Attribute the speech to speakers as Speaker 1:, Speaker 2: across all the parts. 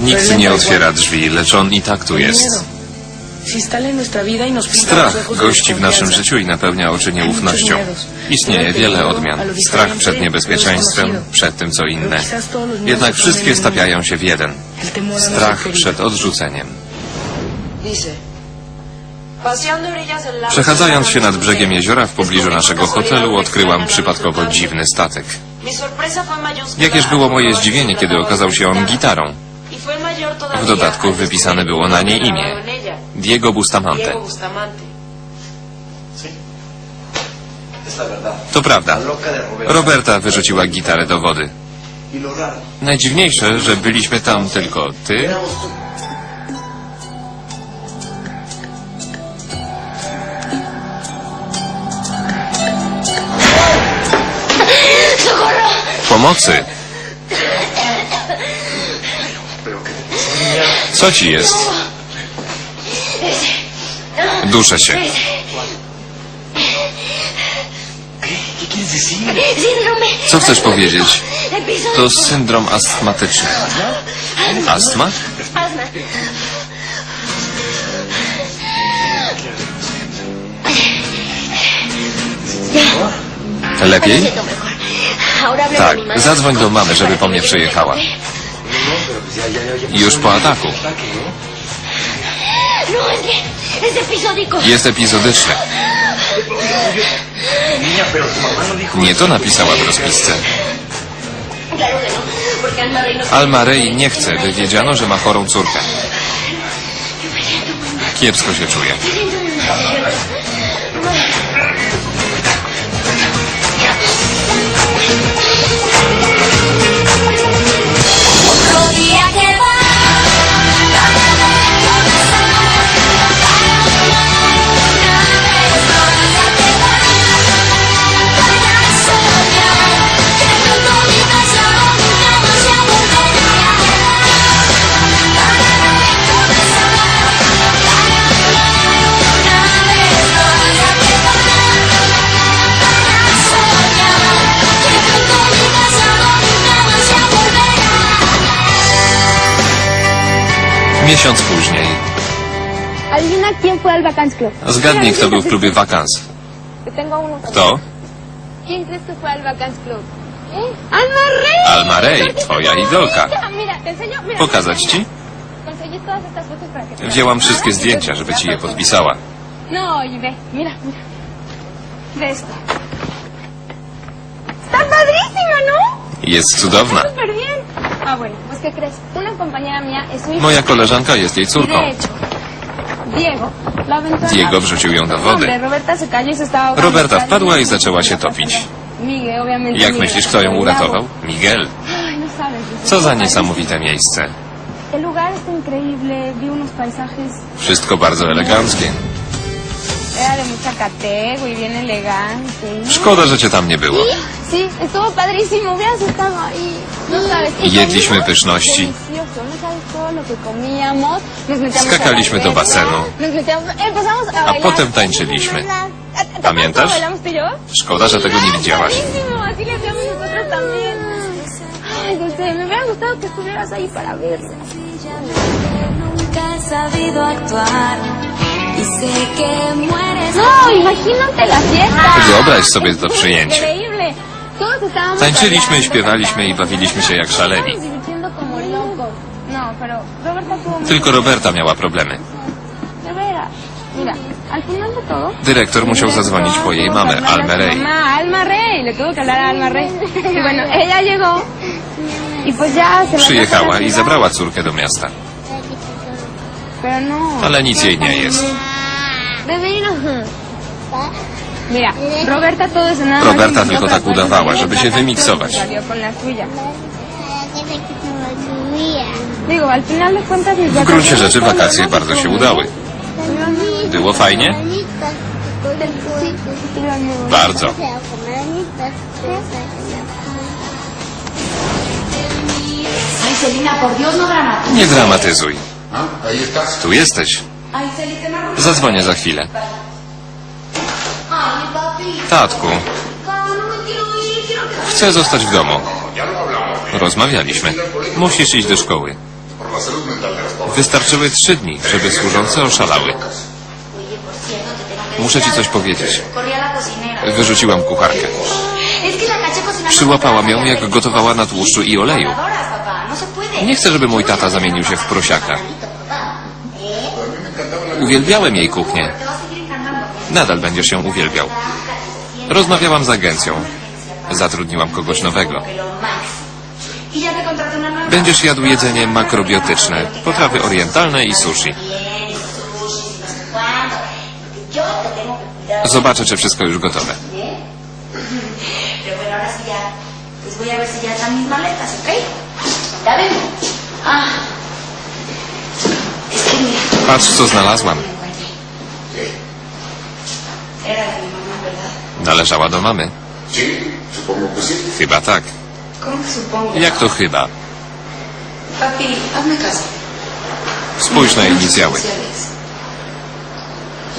Speaker 1: Nikt nie otwiera drzwi, lecz on i tak tu jest.
Speaker 2: y
Speaker 1: Strach gości w naszym życiu i napełnia oczy nieufnością. Istnieje wiele odmian. Strach przed niebezpieczeństwem, przed tym co inne. Jednak wszystkie stawiają się w jeden. Strach przed odrzuceniem. Przechadzając się nad brzegiem jeziora w pobliżu naszego hotelu odkryłam przypadkowo dziwny statek. Jakież było moje zdziwienie, kiedy okazał się on gitarą.
Speaker 3: Y
Speaker 1: W dodatku wypisane było na niej imię. Diego Bustamante. To prawda.
Speaker 4: Roberta.
Speaker 1: Wyrzuciła gitarę do wody.
Speaker 4: Y.
Speaker 1: Najdziwniejsze, że byliśmy tam tylko ty, pomocy. Co ci jest? Duszę się. Co chcesz powiedzieć? To syndrom astmatyczny. Astma? Lepiej? Tak, zadzwoń do mamy, żeby po mnie przyjechała. Już po ataku.
Speaker 4: ¿no?
Speaker 1: Jest epizodyczny. Nie to napisała w rozpisce.
Speaker 5: Alma Rey
Speaker 1: nie chce, by wiedziano, że ma chorą córkę. Kiepsko się czuje. Miesiąc później.
Speaker 6: Adivina quién fue al Vacance Club.
Speaker 1: Zgadnij, kto był w klubie
Speaker 6: uno.
Speaker 1: Kto?
Speaker 6: ¿Eh? ¡Alma Rey!
Speaker 1: Alma Rey, twoja idolka. Pokazać ci? Wzięłam wszystkie zdjęcia, żeby ci je podpisała.
Speaker 6: No, y ve, mira, mira. Ve esto. Está padrísima, ¿no?
Speaker 1: Jest cudowna.
Speaker 6: Súper bien. Ah, bueno, pues ¿qué crees? Una compañera mía es su hija.
Speaker 1: Moja koleżanka jest jej
Speaker 6: Y
Speaker 1: córką.
Speaker 6: de hecho, Diego la aventó al
Speaker 1: Diego
Speaker 6: agua.
Speaker 1: wrzucił ją do
Speaker 6: Hombre,
Speaker 1: wody.
Speaker 6: Roberta se cayó y se estaba ahogando.
Speaker 1: Roberta wpadła i zaczęła się topić.
Speaker 6: Miguel, obviamente.
Speaker 1: Jak
Speaker 6: Miguel
Speaker 1: myślisz, kto ją uratował? Miguel.
Speaker 6: Ay, no sabes.
Speaker 1: Co za niesamowite miejsce.
Speaker 6: El lugar está increíble, vi unos paisajes,
Speaker 1: Wszystko bardzo eleganckie.
Speaker 6: era de mucha catego y bien elegante. y-
Speaker 1: Szkoda, że cię tam nie było.
Speaker 6: Sí, estuvo padrísimo, hubieras estado ahí. No sabes. y
Speaker 1: Jedliśmy
Speaker 6: comimos
Speaker 1: pyszności.
Speaker 6: Delicioso, no sabes todo lo que comíamos. Nos metíamos
Speaker 1: Skakaliśmy
Speaker 6: a la
Speaker 1: do
Speaker 6: alberca,
Speaker 1: basenu.
Speaker 6: Nos metíamos, empezamos a bailar.
Speaker 1: potem tańczyliśmy.
Speaker 6: ¿A- a-
Speaker 1: Pamiętasz?
Speaker 6: ¿Cómo bailamos tú y yo?
Speaker 1: Szkoda, że tego nie widziałaś.
Speaker 6: Padrísimo, así le hacíamos nosotros también. Ay, Dulce, me hubiera gustado que estuvieras ahí para verlo.
Speaker 7: Nunca he sabido actuar y sé que mueres.
Speaker 6: No, imagínate la fiesta.
Speaker 1: Wyobraź sobie to przyjęcie. Tańczyliśmy, śpiewaliśmy i bawiliśmy się jak szaleni.
Speaker 6: No,
Speaker 1: Tylko Roberta miała problemy. Dyrektor musiał zadzwonić po jej mamę,
Speaker 6: Alma Rey. Y bueno, ella llegó y
Speaker 1: Przyjechała i zabrała córkę do miasta.
Speaker 6: No.
Speaker 1: Ale nic jej nie jest.
Speaker 6: Roberta intentó
Speaker 1: tylko tak udawała, żeby się wymiksować.
Speaker 6: y
Speaker 1: W gruncie rzeczy wakacje bardzo się udały. Było fajnie? Bardzo. Nie dramatyzuj. Tu jesteś. Zadzwonię za chwilę. Tatku, chcę zostać w domu. Rozmawialiśmy. Musisz iść do szkoły. Wystarczyły trzy dni, żeby służące oszalały. Muszę ci coś powiedzieć. Wyrzuciłam kucharkę. Przyłapałam ją, jak gotowała na tłuszczu i oleju. Nie chcę, żeby mój tata zamienił się w prosiaka. Uwielbiałem jej kuchnię. Nadal będziesz ją uwielbiał. Rozmawiałam z agencją. Zatrudniłam kogoś nowego. Będziesz jadł jedzenie makrobiotyczne, potrawy orientalne i sushi.
Speaker 5: Bien, sushi, no sé cuánto. Yo te tengo
Speaker 1: Należała do mamy. Chyba tak. Jak to chyba? Spójrz na inicjały.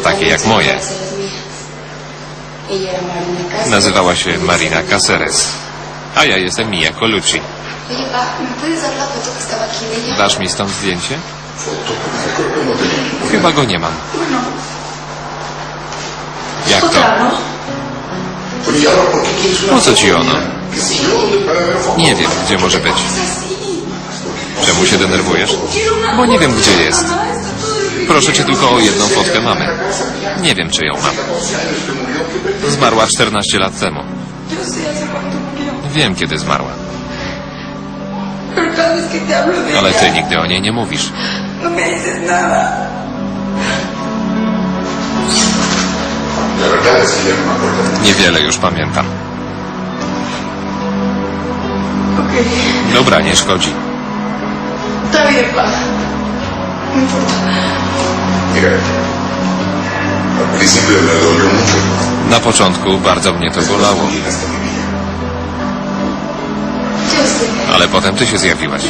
Speaker 1: Takie jak moje. Nazywała się Marina Caceres. A ja jestem Mia Colucci. Dasz mi stąd zdjęcie?
Speaker 8: No.
Speaker 1: Chyba go nie mam. Jak to? Po co ci ono? Nie wiem, gdzie może być. Czemu się denerwujesz? Bo nie wiem, gdzie jest. Proszę cię tylko o jedną fotkę mamy. Nie wiem, czy ją mam. Zmarła 14 lat temu. Wiem, kiedy zmarła. Ale ty nigdy o niej nie mówisz.
Speaker 6: no me dices.
Speaker 1: Niewiele już pamiętam. Dobra, nie szkodzi. Na początku bardzo mnie to bolało, ale potem ty się zjawiłaś.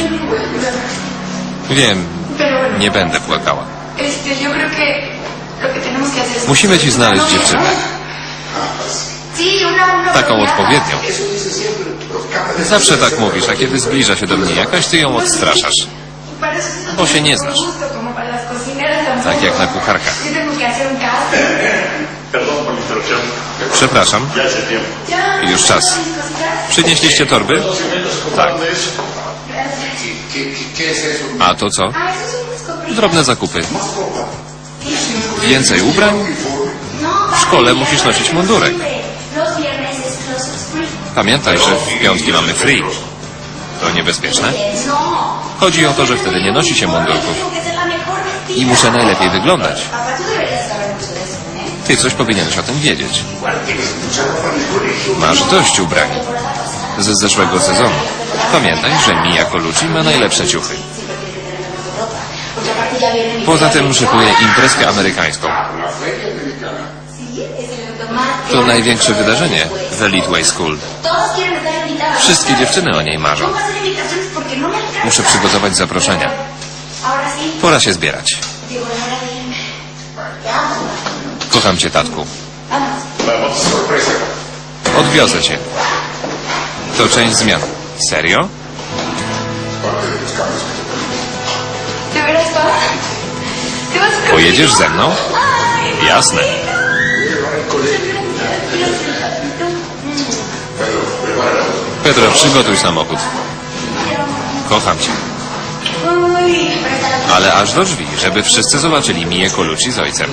Speaker 1: Wiem, nie będę płakała. Musimy ci znaleźć dziewczynę. Taką odpowiednią. Zawsze tak mówisz, a kiedy zbliża się do mnie jakaś, ty ją odstraszasz. Bo się nie znasz. Tak jak na kucharkach. Przepraszam, już czas. Przynieśliście torby? Tak. A to co? Drobne zakupy. Więcej ubrań? Szkole musisz nosić mundurek. Pamiętaj, że w piątki mamy free. To niebezpieczne? Chodzi o to, że wtedy nie nosi się mundurków. I muszę najlepiej wyglądać. Ty coś powinieneś o tym wiedzieć. Masz dość ubrań. Z zeszłego sezonu. Pamiętaj, że Mia Colucci ma najlepsze ciuchy.
Speaker 5: Mi
Speaker 1: Poza tym szykuję imprezkę amerykańską. To największe wydarzenie w Elite Way School. Wszystkie dziewczyny o niej marzą. Muszę przygotować zaproszenia. Pora się zbierać. Kocham cię, tatku. Odwiozę cię. To część zmian. Serio?
Speaker 8: Parte de los cambios que te
Speaker 6: ¿De veras, pa? ¿Te vas a
Speaker 1: Pojedziesz ze mną? Jasne. Pedro, przygotuj samochód. Kocham cię. Ale aż do drzwi, żeby wszyscy zobaczyli Mię Colucci z ojcem.